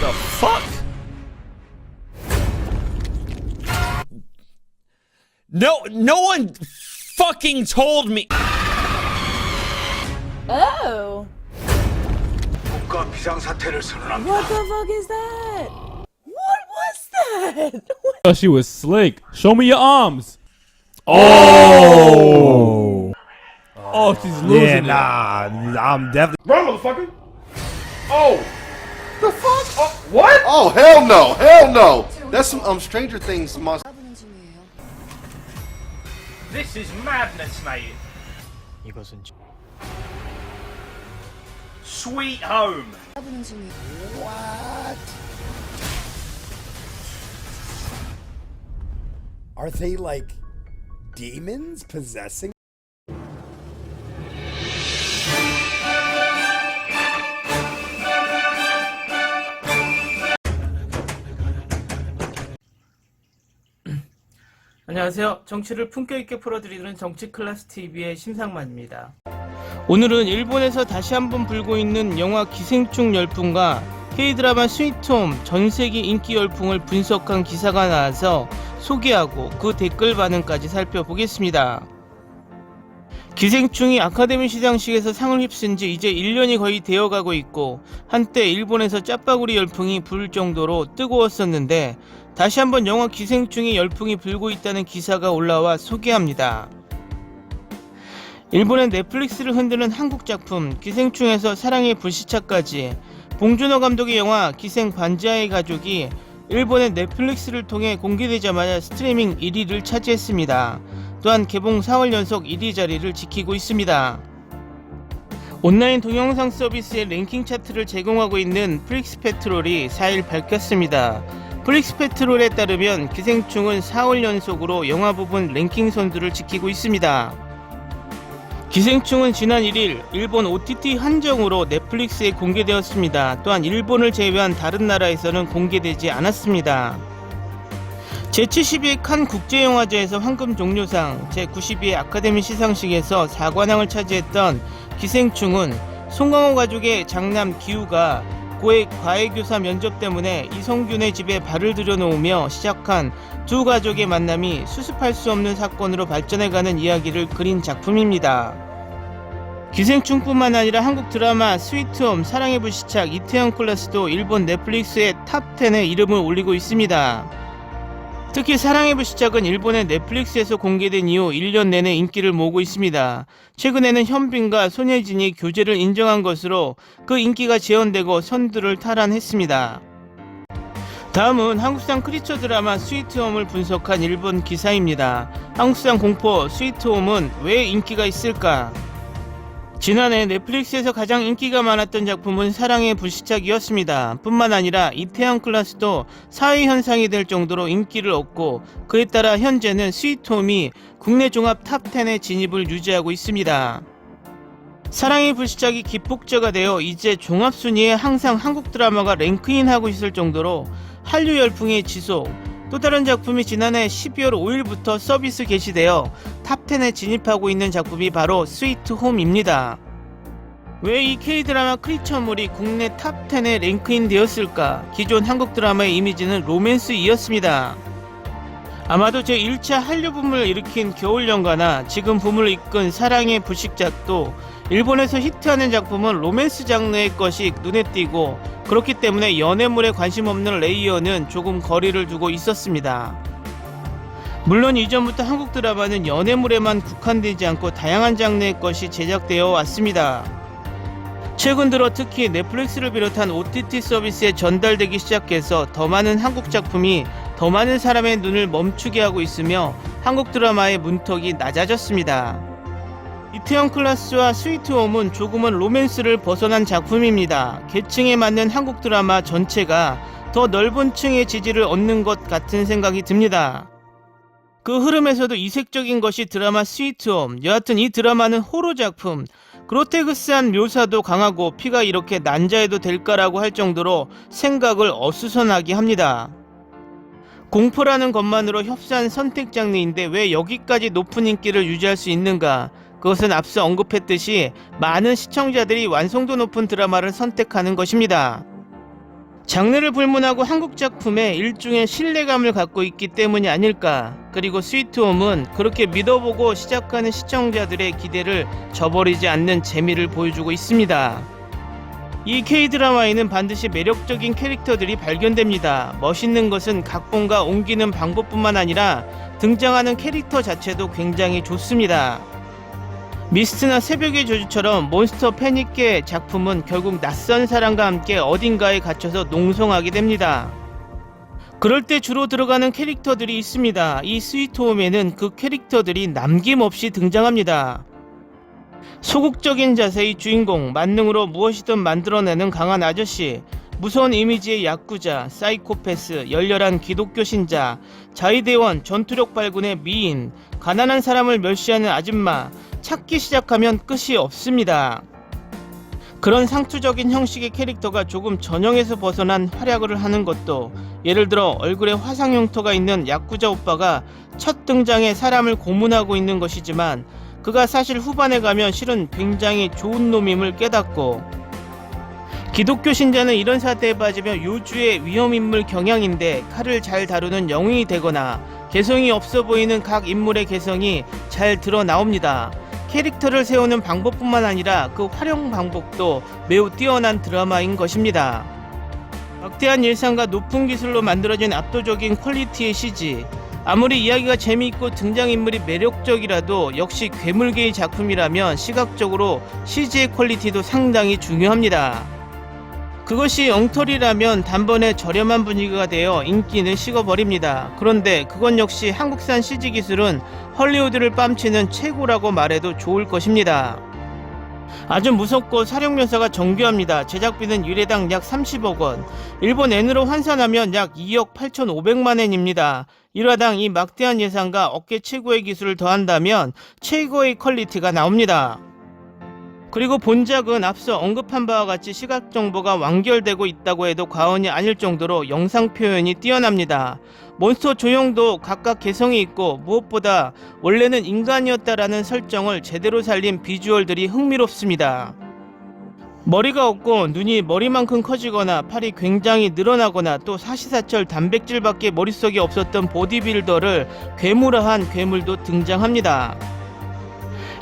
The fuck? No, no one fucking told me. Oh. What the fuck is that? What was that? What? She was slick. Show me your arms. Oh. Oh, she's losing. Yeah, nah, it. I'm definitely. Run, motherfucker. Oh. The fuck? Oh, what? Oh, hell no. Hell no. That's some um, Stranger Things must. This is madness, mate. Sweet home. What? Are they like demons possessing? 안녕하세요. 정치를 품격 있게 풀어드리는 정치 클래스 TV의 심상만입니다. 오늘은 일본에서 다시 한번 불고 있는 영화 기생충 열풍과 K-드라마 스위트홈 전 세계 인기 열풍을 분석한 기사가 나와서 소개하고 그 댓글 반응까지 살펴보겠습니다. 기생충이 아카데미 시상식에서 상을 휩쓴 지 이제 1년이 거의 되어가고 있고 한때 일본에서 짜파구리 열풍이 불 정도로 뜨거웠었는데 다시 한번 영화 기생충이 열풍이 불고 있다는 기사가 올라와 소개합니다. 일본의 넷플릭스를 흔드는 한국 작품 기생충에서 사랑의 불시착까지 봉준호 감독의 영화 기생 반지하의 가족이 일본의 넷플릭스를 통해 공개되자마자 스트리밍 1위를 차지했습니다. 또한 개봉 4월 연속 1위 자리를 지키고 있습니다. 온라인 동영상 서비스의 랭킹 차트를 제공하고 있는 프릭스 페트롤이 4일 밝혔습니다. 프릭스 페트롤에 따르면 기생충은 4월 연속으로 영화 부분 랭킹 선두를 지키고 있습니다. 기생충은 지난 1일 일본 OTT 한정으로 넷플릭스에 공개되었습니다. 또한 일본을 제외한 다른 나라에서는 공개되지 않았습니다. 제72회 칸 국제영화제에서 황금 종료상, 제92회 아카데미 시상식에서 4관왕을 차지했던 기생충은 송강호 가족의 장남 기우가 고액 과외교사 면접 때문에 이성균의 집에 발을 들여놓으며 시작한 두 가족의 만남이 수습할 수 없는 사건으로 발전해가는 이야기를 그린 작품입니다. 기생충뿐만 아니라 한국 드라마 스위트홈, 사랑의 불시착, 이태원 클래스도 일본 넷플릭스의 탑10에 이름을 올리고 있습니다. 특히 사랑의 불시착은 일본의 넷플릭스에서 공개된 이후 1년 내내 인기를 모으고 있습니다. 최근에는 현빈과 손예진이 교제를 인정한 것으로 그 인기가 재현되고 선두를 탈환했습니다. 다음은 한국산 크리처 드라마 스위트홈을 분석한 일본 기사입니다. 한국산 공포 스위트홈은 왜 인기가 있을까? 지난해 넷플릭스에서 가장 인기가 많았던 작품은 사랑의 불시착이었습니다. 뿐만 아니라 이태원 클라스도 사회 현상이 될 정도로 인기를 얻고 그에 따라 현재는 스위트홈이 국내 종합 탑10에 진입을 유지하고 있습니다. 사랑의 불시착이 기폭제가 되어 이제 종합 순위에 항상 한국 드라마가 랭크인하고 있을 정도로 한류 열풍의 지속, 또 다른 작품이 지난해 12월 5일부터 서비스 개시되어 탑10에 진입하고 있는 작품이 바로 스위트 홈입니다. 왜 이 K드라마 크리처물이 국내 탑10에 랭크인 되었을까? 기존 한국 드라마의 이미지는 로맨스이었습니다. 아마도 제 1차 한류 붐을 일으킨 겨울연가나 지금 붐을 이끈 사랑의 불식작도 일본에서 히트하는 작품은 로맨스 장르의 것이 눈에 띄고 그렇기 때문에 연애물에 관심 없는 레이어는 조금 거리를 두고 있었습니다. 물론 이전부터 한국 드라마는 연애물에만 국한되지 않고 다양한 장르의 것이 제작되어 왔습니다. 최근 들어 특히 넷플릭스를 비롯한 OTT 서비스에 전달되기 시작해서 더 많은 한국 작품이 더 많은 사람의 눈을 멈추게 하고 있으며 한국 드라마의 문턱이 낮아졌습니다. 이태원 클라스와 스위트홈은 조금은 로맨스를 벗어난 작품입니다. 계층에 맞는 한국 드라마 전체가 더 넓은 층의 지지를 얻는 것 같은 생각이 듭니다. 그 흐름에서도 이색적인 것이 드라마 스위트홈. 여하튼 이 드라마는 호러 작품. 그로테그스한 묘사도 강하고 피가 이렇게 난자해도 될까라고 할 정도로 생각을 어수선하게 합니다. 공포라는 것만으로 흡사한 선택 장르인데 왜 여기까지 높은 인기를 유지할 수 있는가? 그것은 앞서 언급했듯이 많은 시청자들이 완성도 높은 드라마를 선택하는 것입니다. 장르를 불문하고 한국 작품에 일종의 신뢰감을 갖고 있기 때문이 아닐까. 그리고 스위트홈은 그렇게 믿어보고 시작하는 시청자들의 기대를 저버리지 않는 재미를 보여주고 있습니다. 이 K-드라마에는 반드시 매력적인 캐릭터들이 발견됩니다. 멋있는 것은 각본과 옮기는 방법뿐만 아니라 등장하는 캐릭터 자체도 굉장히 좋습니다. 미스트나 새벽의 저주처럼 몬스터 패닉계 작품은 결국 낯선 사람과 함께 어딘가에 갇혀서 농성하게 됩니다. 그럴 때 주로 들어가는 캐릭터들이 있습니다. 이 스위트홈에는 그 캐릭터들이 남김없이 등장합니다. 소극적인 자세의 주인공, 만능으로 무엇이든 만들어내는 강한 아저씨, 무서운 이미지의 야쿠자, 사이코패스, 열렬한 기독교 신자, 자위대원, 전투력 발군의 미인, 가난한 사람을 멸시하는 아줌마, 찾기 시작하면 끝이 없습니다. 그런 상투적인 형식의 캐릭터가 조금 전형에서 벗어난 활약을 하는 것도 예를 들어 얼굴에 화상 흉터가 있는 야쿠자 오빠가 첫 등장에 사람을 고문하고 있는 것이지만 그가 사실 후반에 가면 실은 굉장히 좋은 놈임을 깨닫고 기독교 신자는 이런 사태에 빠지며 요주의 위험인물 경향인데 칼을 잘 다루는 영웅이 되거나 개성이 없어 보이는 각 인물의 개성이 잘 드러나옵니다. 캐릭터를 세우는 방법뿐만 아니라 그 활용 방법도 매우 뛰어난 드라마인 것입니다. 막대한 일상과 높은 기술로 만들어진 압도적인 퀄리티의 CG. 아무리 이야기가 재미있고 등장인물이 매력적이라도 역시 괴물계의 작품이라면 시각적으로 CG의 퀄리티도 상당히 중요합니다. 그것이 엉터리라면 단번에 저렴한 분위기가 되어 인기는 식어버립니다. 그런데 그건 역시 한국산 CG 기술은 헐리우드를 뺨치는 최고라고 말해도 좋을 것입니다. 아주 무섭고 사령 묘사가 정교합니다. 제작비는 일회당 약 30억 원, 일본 엔으로 환산하면 약 2억 8,500만 엔입니다. 일화당 이 막대한 예산과 업계 최고의 기술을 더한다면 최고의 퀄리티가 나옵니다. 그리고 본작은 앞서 언급한 바와 같이 시각 정보가 완결되고 있다고 해도 과언이 아닐 정도로 영상 표현이 뛰어납니다. 몬스터 조형도 각각 개성이 있고 무엇보다 원래는 인간이었다라는 설정을 제대로 살린 비주얼들이 흥미롭습니다. 머리가 없고 눈이 머리만큼 커지거나 팔이 굉장히 늘어나거나 또 사시사철 단백질밖에 머릿속에 없었던 보디빌더를 괴물화한 괴물도 등장합니다.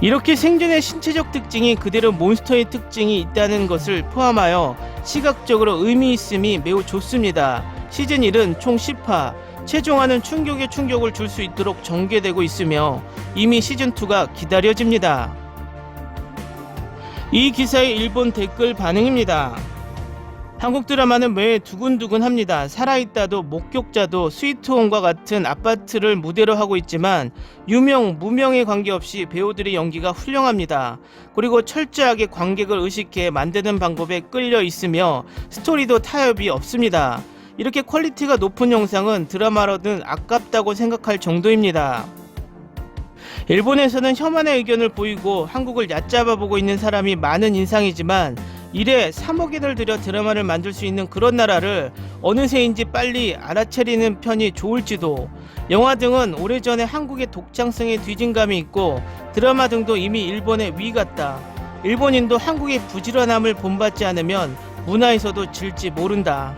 이렇게 생존의 신체적 특징이 그대로 몬스터의 특징이 있다는 것을 포함하여 시각적으로 의미 있음이 매우 좋습니다. 시즌 1은 총 10화, 최종화는 충격에 충격을 줄 수 있도록 전개되고 있으며 이미 시즌 2가 기다려집니다. 이 기사의 일본 댓글 반응입니다. 한국 드라마는 매 두근두근합니다. 살아있다도 목격자도 스위트홈과 같은 아파트를 무대로 하고 있지만 유명 무명에 관계없이 배우들의 연기가 훌륭합니다. 그리고 철저하게 관객을 의식해 만드는 방법에 끌려 있으며 스토리도 타협이 없습니다. 이렇게 퀄리티가 높은 영상은 드라마로는 아깝다고 생각할 정도입니다. 일본에서는 혐한의 의견을 보이고 한국을 얕잡아 보고 있는 사람이 많은 인상이지만 이래 3억엔을 들여 드라마를 만들 수 있는 그런 나라를 어느새인지 빨리 알아차리는 편이 좋을지도 영화 등은 오래전에 한국의 독창성에 뒤진 감이 있고 드라마 등도 이미 일본의 위 같다. 일본인도 한국의 부지런함을 본받지 않으면 문화에서도 질지 모른다.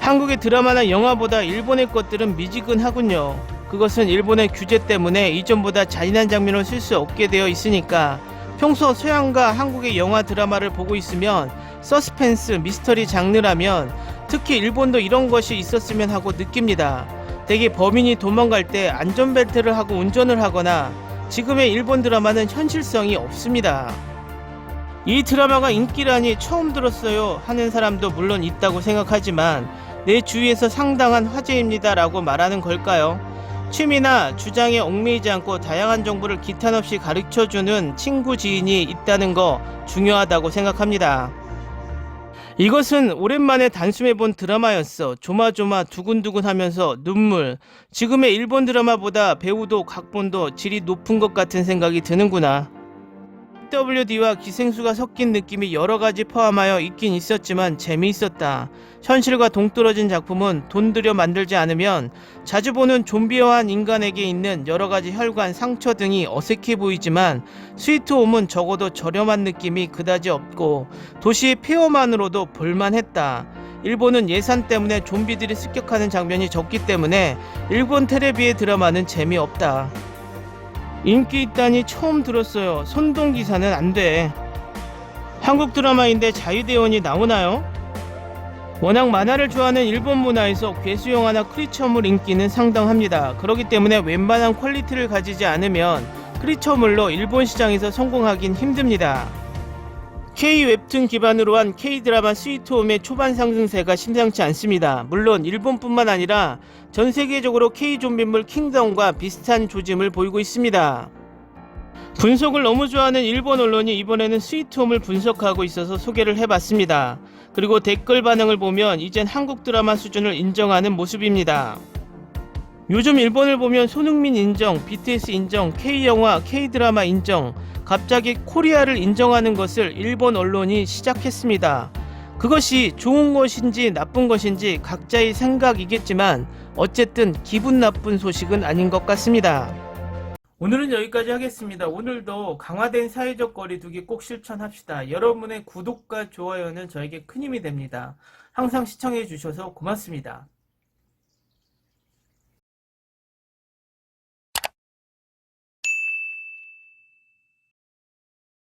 한국의 드라마나 영화보다 일본의 것들은 미지근하군요. 그것은 일본의 규제 때문에 이전보다 잔인한 장면을 쓸 수 없게 되어 있으니까 평소 서양과 한국의 영화 드라마를 보고 있으면 서스펜스, 미스터리 장르라면 특히 일본도 이런 것이 있었으면 하고 느낍니다. 대개 범인이 도망갈 때 안전벨트를 하고 운전을 하거나 지금의 일본 드라마는 현실성이 없습니다. 이 드라마가 인기라니 처음 들었어요 하는 사람도 물론 있다고 생각하지만 내 주위에서 상당한 화제입니다라고 말하는 걸까요? 취미나 주장에 얽매이지 않고 다양한 정보를 기탄 없이 가르쳐 주는 친구 지인이 있다는 거 중요하다고 생각합니다. 이것은 오랜만에 단숨해본 드라마였어. 조마조마 두근두근 하면서 눈물. 지금의 일본 드라마보다 배우도 각본도 질이 높은 것 같은 생각이 드는구나. WD와 기생수가 섞인 느낌이 여러 가지 포함하여 있긴 있었지만 재미있었다. 현실과 동떨어진 작품은 돈 들여 만들지 않으면 자주 보는 좀비화한 인간에게 있는 여러 가지 혈관, 상처 등이 어색해 보이지만 스위트홈은 적어도 저렴한 느낌이 그다지 없고 도시의 폐허만으로도 볼만했다. 일본은 예산 때문에 좀비들이 습격하는 장면이 적기 때문에 일본 테레비의 드라마는 재미없다. 인기 있다니 처음 들었어요. 손동 기사는 안 돼. 한국 드라마인데 자유대원이 나오나요? 워낙 만화를 좋아하는 일본 문화에서 괴수 영화나 크리처물 인기는 상당합니다. 그렇기 때문에 웬만한 퀄리티를 가지지 않으면 크리처물로 일본 시장에서 성공하긴 힘듭니다. K 웹툰 기반으로 한 K 드라마 스위트홈의 초반 상승세가 심상치 않습니다. 물론 일본뿐만 아니라 전 세계적으로 K 좀비물 킹덤과 비슷한 조짐을 보이고 있습니다. 분석을 너무 좋아하는 일본 언론이 이번에는 스위트홈을 분석하고 있어서 소개를 해봤습니다. 그리고 댓글 반응을 보면 이젠 한국 드라마 수준을 인정하는 모습입니다. 요즘 일본을 보면 손흥민 인정, BTS 인정, K영화, K드라마 인정, 갑자기 코리아를 인정하는 것을 일본 언론이 시작했습니다. 그것이 좋은 것인지 나쁜 것인지 각자의 생각이겠지만 어쨌든 기분 나쁜 소식은 아닌 것 같습니다. 오늘은 여기까지 하겠습니다. 오늘도 강화된 사회적 거리두기 꼭 실천합시다. 여러분의 구독과 좋아요는 저에게 큰 힘이 됩니다. 항상 시청해 주셔서 고맙습니다.